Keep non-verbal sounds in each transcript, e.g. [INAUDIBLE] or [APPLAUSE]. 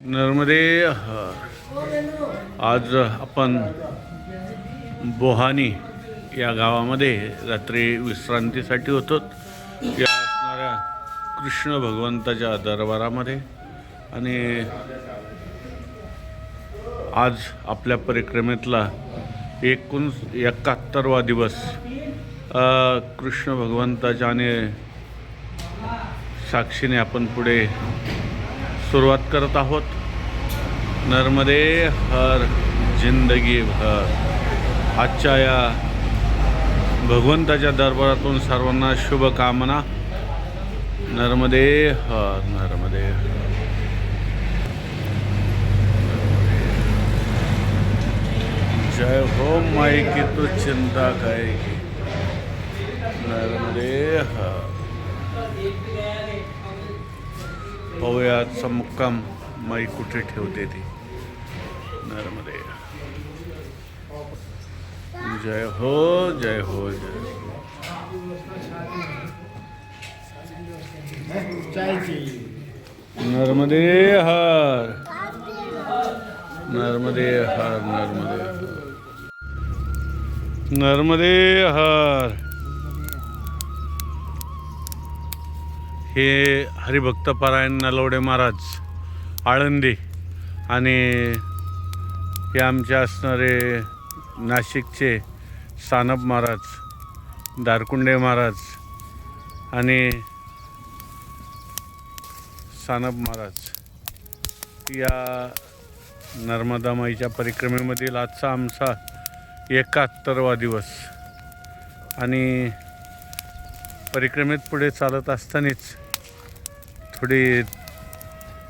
नर्मदे आज आपण बोहानी या गावामध्ये रात्री विश्रांतीसाठी होतो. या असणाऱ्या कृष्ण भगवंताच्या दरबारामध्ये. आणि आज आपल्या परिक्रमेतला एकूण एकाहत्तरवा दिवस कृष्ण भगवंताच्या आणि साक्षीने आपण पुढे सुरुवात करत आहोत. नर्मदे हर जिंदगी भर. आजच्या या भगवंताच्या दरबारातून सर्वांना शुभकामना. नर्मदे हर नर्मदे हर. जय हो माई की तू चिंता काय नर्मदे हर. पवयाचा मुक्काम माई कुठे ठेवते ती. नर्मदे. जय हो जय हो जय हो. नर्मदे हर. नर्मदे हर नर्मदे हर. नर्मदे हर. हे हरिभक्तपरायण नलवडे महाराज आळंदी आणि हे आमचे असणारे नाशिकचे सानप महाराज दारकुंडे महाराज आणि सानप महाराज या नर्मदामाईच्या परिक्रमेमधील आजचा आमचा एकाहत्तरवा दिवस. आणि परिक्रमेत पुढे चालत असतानाच थोडी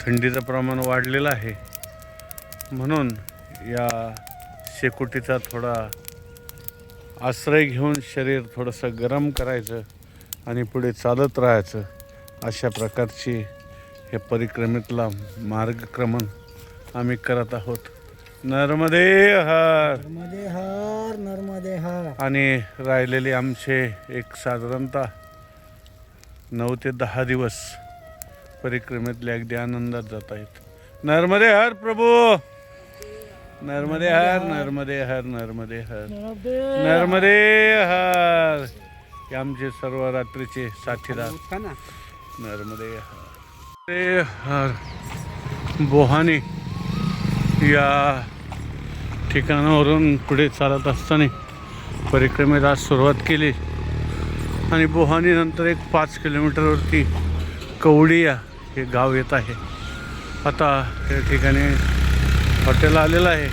थंडीचं प्रमाण वाढलेलं आहे. म्हणून या शेकोटीचा थोडा आश्रय घेऊन शरीर थोडंसं गरम करायचं आणि पुढे चालत राहायचं अशा प्रकारची हे परिक्रमेतला मार्गक्रमण आम्ही करत आहोत. नर्मदे हर! नर्मदे हर नर्मदे हर. आणि राहिलेले आमचे एक साधारणतः नऊ ते दहा दिवस परिक्रमेतले अगदी आनंदात जात आहेत नर्मदे हर प्रभू! नर्मदे हर नर्मदे हर नर्मदे हर. नर्मदे हर! हे आमचे सर्व रात्रीचे साथीदार. नर्मदे हर. हर. बोहानी या ठिकाणावरून पुढे चालत असताना परिक्रमेला आज सुरुवात केली. आणि बोहानीनंतर एक पाच किलोमीटरवरती कवडिया हे गाव येत आहे. आता या ठिकाणी हॉटेल आलेलं आहे.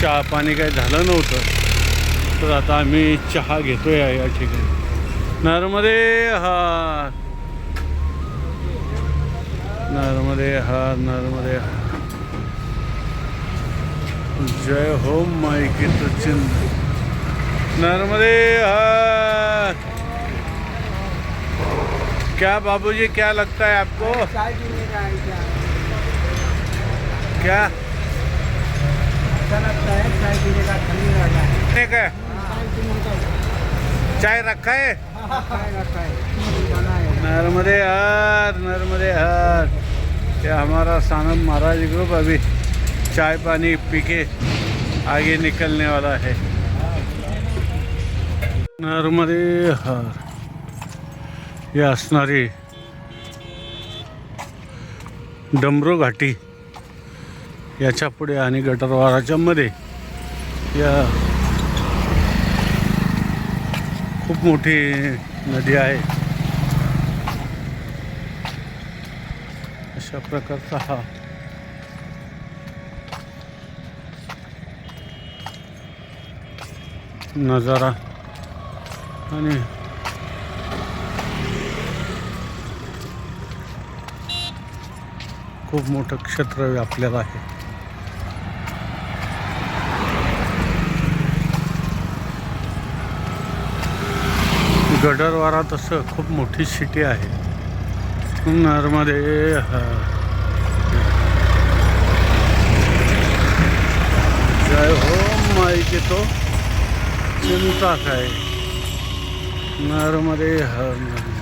चहा पाणी काही झालं नव्हतं. तर आता आम्ही चहा घेतोय या ठिकाणी. नर्मदे हा नर्मदे हा नर्मदे हा जय हो माई की तो नर्मदे हा क्या बाबूजी क्या लगता है आपको? क्या? अच्छा लगता है चाय पीने का है पीने का? चाय रखा है? चाय रखा है। है। नर्मदे हार नर्मदे हार ये हमारा सानम महाराज ग्रुप अभी चाय पानी पी के आगे निकलने वाला है। नर्मदे हार हे असणारी डमरू घाटी याच्यापुढे आणि गटरवाराच्या मध्ये या खूप मोठी नदी आहे. अशा प्रकारचा हा नजारा आणि खूप मोठं क्षेत्र व्यापलेलं आहे. गडरवारा तसं खूप मोठी सिटी आहे. नरमध्ये जय हो माई के तो. चिंता काय? नरमध्ये हर नर्मदे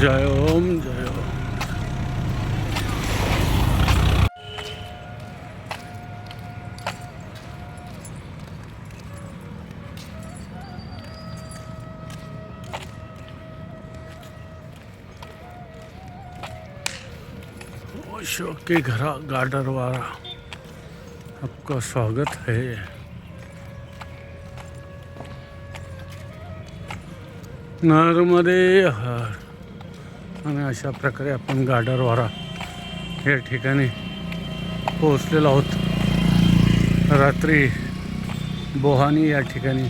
जय ओम जय ओम अशोक के घरा गार्डन वाला। आपका स्वागत है। नर्मदे हर। आणि अशा प्रकारे आपण गाडरवारा या ठिकाणी पोहोचलेलो आहोत. रात्री बोहानी या ठिकाणी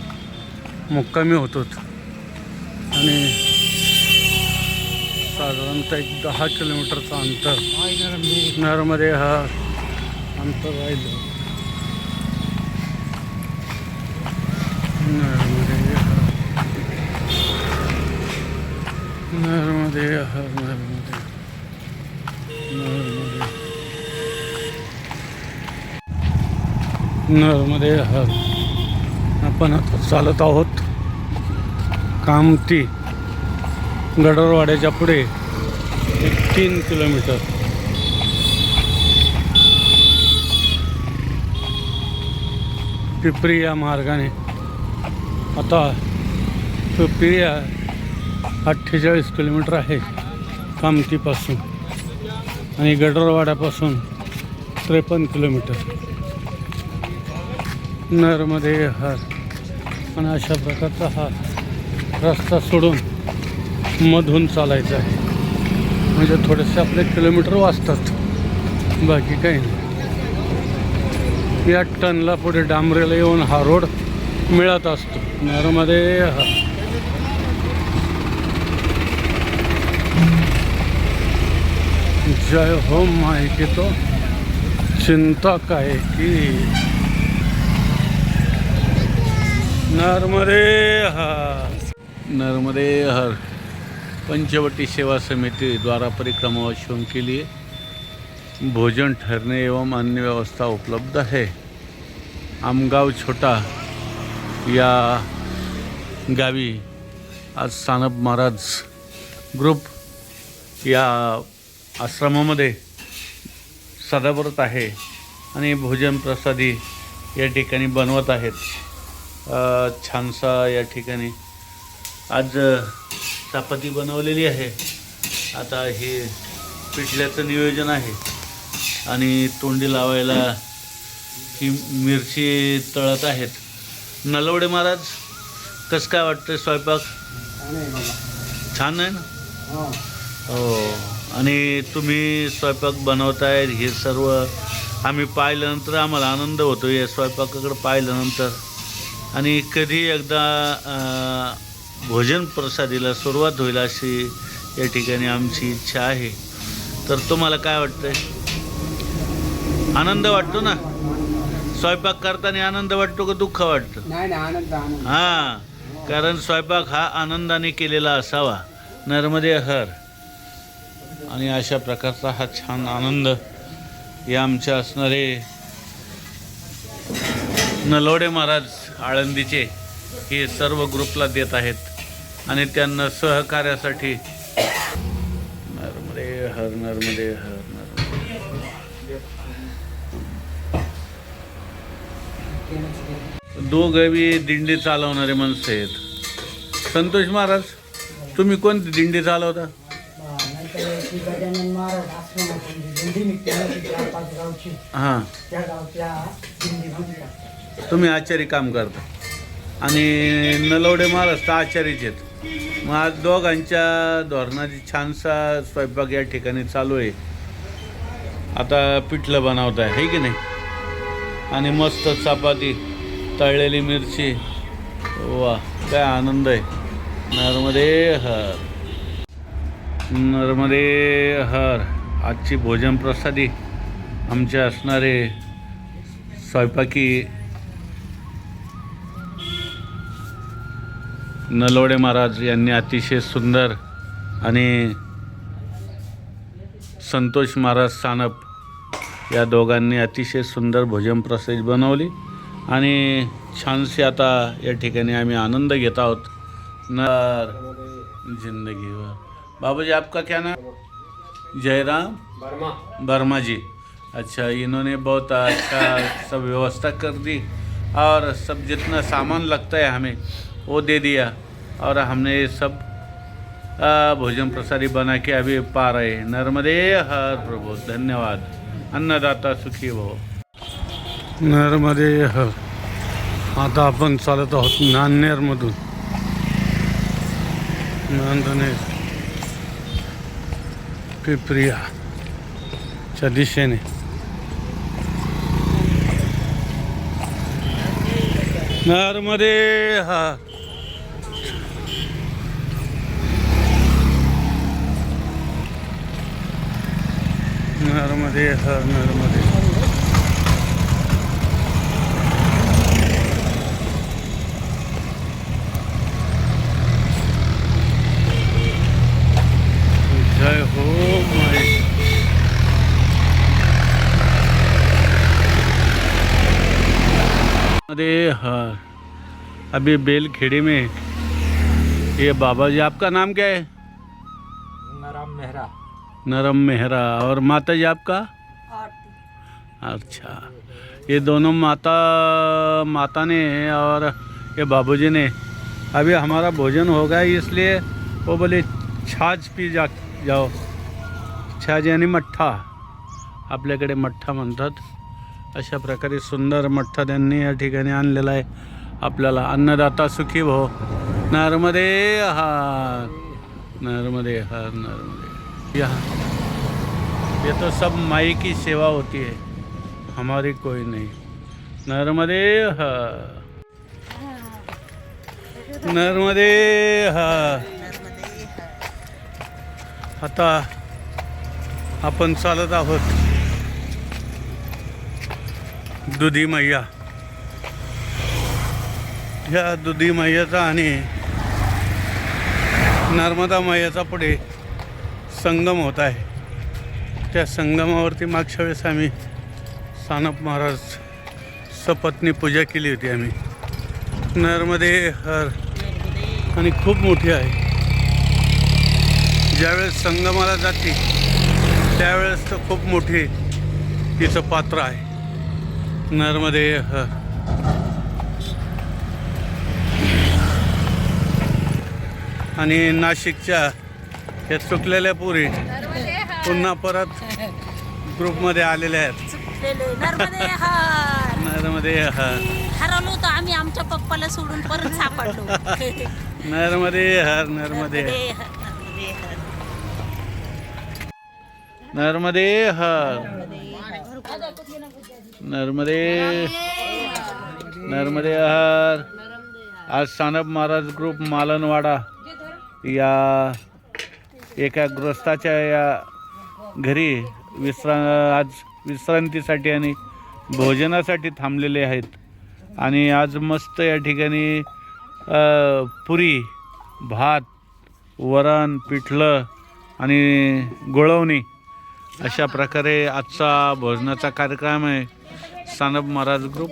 मुक्कामी होतो आणि साधारणतः एक दहा किलोमीटरचं अंतर. नर्मदे हा अंतर राहिलं. नर्मदे हर नर्मदे हर नर्मदे नर्मदे नर्मदे हर आपण आता चालत आहोत कामती गडरवाड्याच्या पुढे एक तीन किलोमीटर. पिपरी या मार्गाने. आता पिपरी अठ्ठेचाळीस किलोमीटर आहे कामतीपासून आणि गडरवाड्यापासून त्रेपन्न किलोमीटर. नरमध्ये हर. आणि अशा प्रकारचा हा रस्ता सोडून मधून चालायचं आहे. म्हणजे थोडेसे आपले किलोमीटर वाचतात. बाकी काही नाही. या टनला पुढे डांबरेला येऊन हा रोड मिळत असतो. नरमध्ये हा. जय हो माहिती की तो. चिंता काय की? नर्मदे हर नर्मदे हर पंचवटी सेवा समिति द्वारा परिक्रमा शुरू के लिए भोजन ठहरने एवं अन्य व्यवस्था उपलब्ध है आमगाव छोटा या गावी आज सानप महाराज ग्रुप या आश्रमामध्ये सदाव्रत आहे आणि भोजन प्रसादी या ठिकाणी बनवत आहेत. छानसा या ठिकाणी. आज चपाती बनवलेली आहे. आता हे पिठल्याचं नियोजन आहे. आणि तोंडी लावायला ही मिरची तळत आहेत. नलवडे महाराज कसं काय वाटतं स्वयंपाक? छान आहे ना? हो. आणि तुम्ही स्वयंपाक बनवताय हे सर्व आम्ही पाहिल्यानंतर आम्हाला आनंद होतो या स्वयंपाकाकडे पाहिल्यानंतर. आणि कधी एकदा भोजन प्रसादीला सुरुवात होईल अशी या ठिकाणी आमची इच्छा आहे. तर तुम्हाला काय वाटतंय? आनंद वाटतो ना? स्वयंपाक करताना आनंद वाटतो का दुःख वाटतं? हां कारण स्वयंपाक हा आनंदाने केलेला असावा. नर्मदे हर. आणि अशा प्रकारचा हा छान आनंद या आमच्या असणारे नलवडे महाराज आळंदीचे हे सर्व ग्रुपला देत आहेत. आणि त्यांना सहकार्यासाठी. नर्मदे हर नर्मदे हर नर्मदे दोघं दिंडी चालवणारे माणसं आहेत. संतोष महाराज तुम्ही कोणती दिंडी चालवता? हां. तुम्ही आचारी काम करता. आणि नलवडे महाराज तर आचारीचे आहेत. मग आज दोघांच्या धोरणाची छानसा स्वयंपाक या ठिकाणी चालू आहे. आता पिठलं बनवत आहे है की नाही? आणि मस्त चपाती तळलेली मिरची. वा काय आनंद आहे. नर्मदे हर. नर्मदे हर. आजची भोजन प्रसादी आमचे असणारे स्वयंपाकी नलवडे महाराज यांनी अतिशय सुंदर आणि संतोष महाराज सानप या दोघांनी अतिशय सुंदर भोजन प्रसाद बनवली. आणि छानशी आता या ठिकाणी आम्ही आनंद घेत आहोत. नर जिंदगीवर. बाबू जी आपका क्या नाम? जयराम वर्मा वर्मा जी अच्छा इन्होंने बहुत अच्छा सब व्यवस्था कर दी और सब जितना सामान लगता है हमें वो दे दिया और हमने ये सब भोजन प्रसादी बना के अभी पा रहे नर्मदे हर प्रभु, धन्यवाद। अन्नदाता सुखी हो। नर्मदे हर। आता आपण चालत आहोत नांदेडमधून नांदनेर पिप्रियाच्या दिशेने नर्मदे हा नर्मदे हर नर्मदे। अरे अभी बेलखेड़ी में ये बाबा जी, आपका नाम क्या है? नाराम मेहरा। नरम मेहरा और माता जी आपका? अच्छा। ये दोनों माता माता ने और ये बाबूजी ने अभी हमारा भोजन हो गया इसलिए वो बोले छाछ पी जा जाओ। छाछ यानी मठ्ठा आपल्याकडे मठ्ठा म्हणतात। अशा प्रकारे सुंदर मठ्ठा त्यांनी या ठिकाणी आणलेला आहे आपल्याला. अन्नदाता सुखी भो। नर्मदे हार। नर्मदे हार नर्मदे यहाँ ये तो सब माई की सेवा होती है। हमारी कोई नहीं। नर्मदे हा। नर्मदे हा। आता आपण चालत आहोत। दुधी मैया। ह्या दुधी मैयाचा आणि नर्मदा मैयाचा पुढे। संगम होत आहे. त्या संगमावरती मागच्या वेळेस आम्ही सानप महाराज सपत्नी पूजा केली होती आम्ही. नर्मदे हर आणि खूप मोठी आहे. ज्यावेळेस संगमाला जाते त्यावेळेस तर खूप मोठी तिचं पात्र आहे. नर्मदे हर. आणि नाशिकच्या या चुकलेल्या पुरी. पुन्हा परत ग्रुपमध्ये आलेल्या आहेत. नर्मदे हार नर्मदे हर हरवलो होतो आम्ही आमच्या पप्पाला सोडून परत सापडलो. [LAUGHS] नर्मदे हर नर्मदे नर्मदे हार. नर्मदे हर नर्मदे नर्मदे हर आज सानप महाराज ग्रुप मालनवाडा या एका ग्रस्ताच्या या घरी विश्रा आज विश्रांतीसाठी आणि भोजनासाठी थांबलेले आहेत. आणि आज मस्त या ठिकाणी पुरी भात वरण पिठलं आणि गुळवणी अशा प्रकारे आजचा भोजनाचा कार्यक्रम आहे. सानप महाराज ग्रुप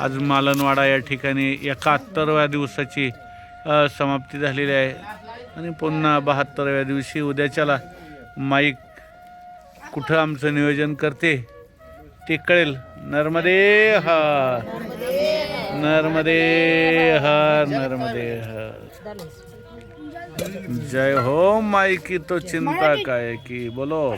आज मालनवाडा या ठिकाणी एकाहत्तरव्या दिवसाची समाप्ती झालेली आहे. आणि पुन्हा बहात्तराव्या दिवशी उद्याच्याला माईक कुठं आमचं नियोजन करते ते कळेल. नर्मदे हर. नर्मदे हर नर्मदे हर. जय हो माई की तो चिंता काय की? बोलो.